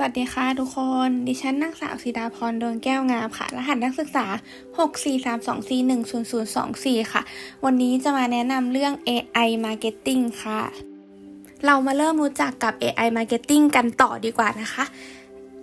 สวัสดีค่ะทุกคน ดิฉันนักสาวสีดาพรดวงแก้วงามค่ะ รหัสนักศึกษา 643241024 ค่ะ วันนี้จะมาแนะนำเรื่อง AI Marketing ค่ะ เรามาเริ่มรู้จักกับ AI Marketing กันต่อดีกว่านะคะ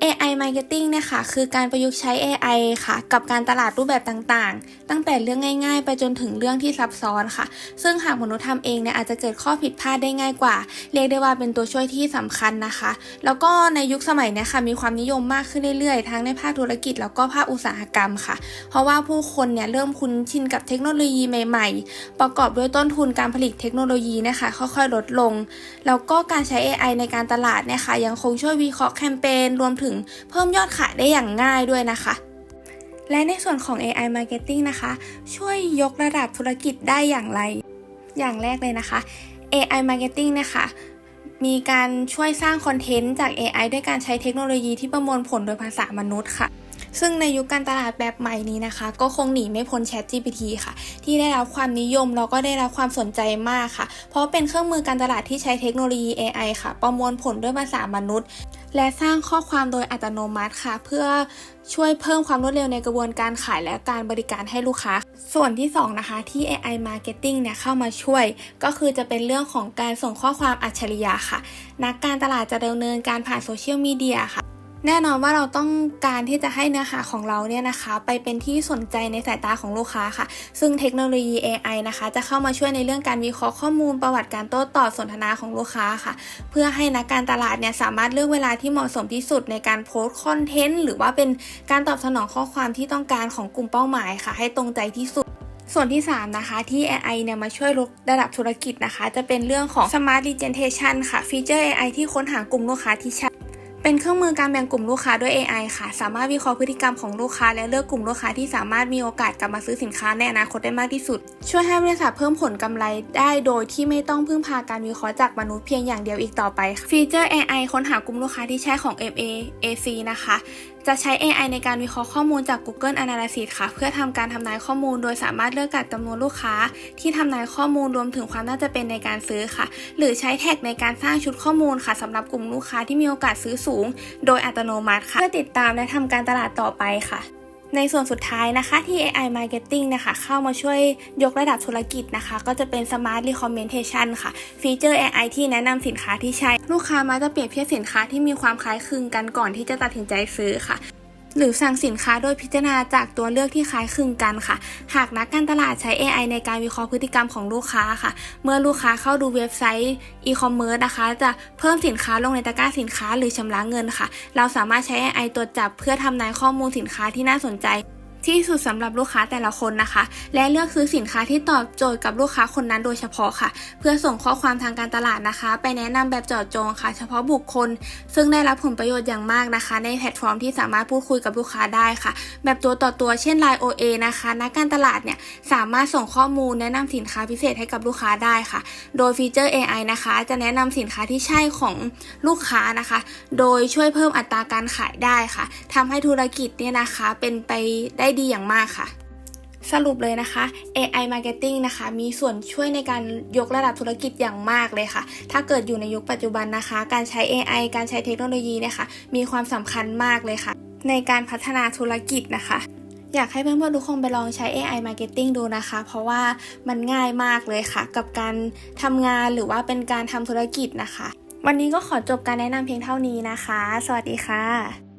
AI Marketing เนี่ยค่ะคือการประยุกต์ใช้ AI ค่ะกับการตลาดรูปแบบต่างๆ ตั้งแต่เรื่องง่าย ๆ ไปจนถึงเรื่องที่ซับซ้อนค่ะ ซึ่งหากมนุษย์ทำเองเนี่ยอาจจะเกิดข้อผิดพลาดได้ง่ายกว่า เรียกได้ว่าเป็นตัวช่วยที่สำคัญนะคะ แล้วก็ในยุคสมัยเนี้ค่ะมีความนิยมมากขึ้นเรื่อยๆ ทั้งในภาคธุรกิจแล้วก็ภาคอุตสาหกรรมค่ะ เพราะว่าผู้คนเนี่ยเริ่มคุ้นชินกับเทคโนโลยีใหม่ๆ ประกอบด้วยต้นทุนการผลิตเทคโนโลยีนะคะค่อยๆ ลดลง แล้วก็การใช้ AI ในการตลาดเนี่ยค่ะยังคงช่วยวิเคราะห์แคมเปญรวมถึงเพิ่มยอดขายได้อย่างง่ายด้วยนะคะ และในส่วนของ AI Marketing นะคะ ช่วยยกระดับธุรกิจได้อย่างไร อย่างแรกเลยนะคะ AI Marketing นะคะมีการช่วยสร้างคอนเทนต์จาก AI ด้วยการใช้เทคโนโลยีที่ประมวลผลโดยภาษามนุษย์ค่ะ ซึ่งในยุคการตลาดแบบใหม่นี้นะคะ ก็คงหนีไม่พ้น Chat GPT ค่ะ ที่ได้รับความนิยมแล้วก็ได้รับความสนใจมากค่ะ เพราะเป็นเครื่องมือการตลาดที่ใช้เทคโนโลยี AI ค่ะ ประมวลผลด้วยภาษามนุษย์ และสร้างข้อความโดยอัตโนมัติค่ะ เพื่อช่วยเพิ่มความรวดเร็วในกระบวนการขายและการบริการให้ลูกค้า ส่วนที่ 2 นะคะ ที่ AI Marketing เนี่ยเข้ามาช่วย ก็คือจะเป็นเรื่องของการส่งข้อความอัจฉริยะค่ะ นักการตลาดจะดำเนินการผ่านโซเชียลมีเดียค่ะ แน่นอนว่าเราต้องการที่จะให้เนื้อหาของเราเนี่ยนะคะ ไปเป็นที่สนใจในสายตาของลูกค้าค่ะ ซึ่งเทคโนโลยี AI นะคะ จะเข้ามาช่วยในเรื่องการวิเคราะห์ข้อมูลประวัติการโต้ตอบสนทนาของลูกค้าค่ะ เพื่อให้นักการตลาดเนี่ยสามารถเลือกเวลาที่เหมาะสมที่สุดในการโพสต์คอนเทนต์หรือว่าเป็นการตอบสนองข้อความที่ต้องการของกลุ่มเป้าหมายค่ะ ให้ตรงใจที่สุดส่วนที่ 3 นะคะ ที่ AI เนี่ยมาช่วยลดระดับธุรกิจนะคะ จะเป็นเรื่องของ Smart Retention ค่ะ ฟีเจอร์ AI ที่ค้นหากลุ่มลูกค้าที่ใช่ เป็นเครื่องมือการแบ่งกลุ่มลูกค้าด้วย AI ค่ะ สามารถวิเคราะห์พฤติกรรมของลูกค้า และเลือกกลุ่มลูกค้าที่สามารถมีโอกาสกลับมาซื้อสินค้าในอนาคตได้มากที่สุด ช่วยให้บริษัทเพิ่มผลกำไรได้โดยที่ไม่ต้องพึ่งพาการวิเคราะห์จากมนุษย์เพียงอย่างเดียวอีกต่อไปค่ะฟีเจอร์ AI ค้นหากลุ่มลูกค้าที่ใช่ของ MAAC นะคะ จะใช้ AI ในการวิเคราะห์ข้อมูลจาก Google Analytics ค่ะ เพื่อทำการทำนายข้อมูล โดยสามารถเลือกกัดจำนวนลูกค้า ที่ทำนายข้อมูลรวมถึงความน่าจะเป็นในการซื้อค่ะ หรือใช้แท็กในการสร้างชุดข้อมูลค่ะสำหรับกลุ่มลูกค้าที่มีโอกาสซื้อสูง โดยอัตโนมัติค่ะ เพื่อติดตามและทำการตลาดต่อไปค่ะ ในส่วนสุดท้ายนะคะที่ AI Marketing นะคะเข้ามาช่วยยกระดับธุรกิจนะคะ ก็จะเป็น Smart Recommendation ค่ะ ฟีเจอร์ AI ที่แนะนำสินค้าที่ใช้ ลูกค้ามาจะเปรียบเทียบสินค้าที่มีความคล้ายคลึงกันก่อนที่จะตัดสินใจซื้อค่ะ หรือสั่งสินค้าโดยพิจารณาจากตัวเลือกที่คล้ายคลึงกันค่ะ หากนักการตลาดใช้ AI ในการวิเคราะห์พฤติกรรมของลูกค้าค่ะ เมื่อลูกค้าเข้าดูเว็บไซต์อีคอมเมิร์ซนะคะ จะเพิ่มสินค้าลงในตะกร้าสินค้าหรือชำระเงินค่ะ เราสามารถใช้ AI ตรวจจับเพื่อทำนายข้อมูลสินค้าที่น่าสนใจ ที่สุดสำหรับลูกค้าแต่ละคนนะคะ และเลือกซื้อสินค้าที่ตอบโจทย์กับลูกค้าคนนั้นโดยเฉพาะค่ะ เพื่อส่งข้อความทางการตลาดนะคะ ไปแนะนำแบบเจาะจงค่ะ เฉพาะบุคคล ซึ่งได้รับผลประโยชน์อย่างมากนะคะ ในแพลตฟอร์มที่สามารถพูดคุยกับลูกค้าได้ค่ะ แบบตัวต่อตัวเช่น Line OA นะคะนักการตลาดเนี่ยสามารถส่งข้อมูลแนะนำสินค้าพิเศษให้กับลูกค้าได้ค่ะ โดยฟีเจอร์ AI นะคะ จะแนะนำสินค้าที่ใช่ของลูกค้านะคะ โดยช่วยเพิ่มอัตราการขายได้ค่ะทำให้ธุรกิจเนี่ยนะคะเป็นไปได้ดีอย่างมากค่ะ สรุปเลยนะคะ AI Marketing นะคะ มีส่วนช่วยในการยกระดับธุรกิจอย่างมากเลยค่ะ ถ้าเกิดอยู่ในยุคปัจจุบันนะคะ การใช้ AI การใช้เทคโนโลยีเนี่ยค่ะมีความสำคัญมากเลยค่ะ ในการพัฒนาธุรกิจนะคะอยากให้เพื่อนๆทุกคนไปลองใช้ AI Marketing ดูนะคะ เพราะว่ามันง่ายมากเลยค่ะ กับการทำงานหรือว่าเป็นการทำธุรกิจนะคะ วันนี้ก็ขอจบการแนะนำเพียงเท่านี้นะคะ สวัสดีค่ะ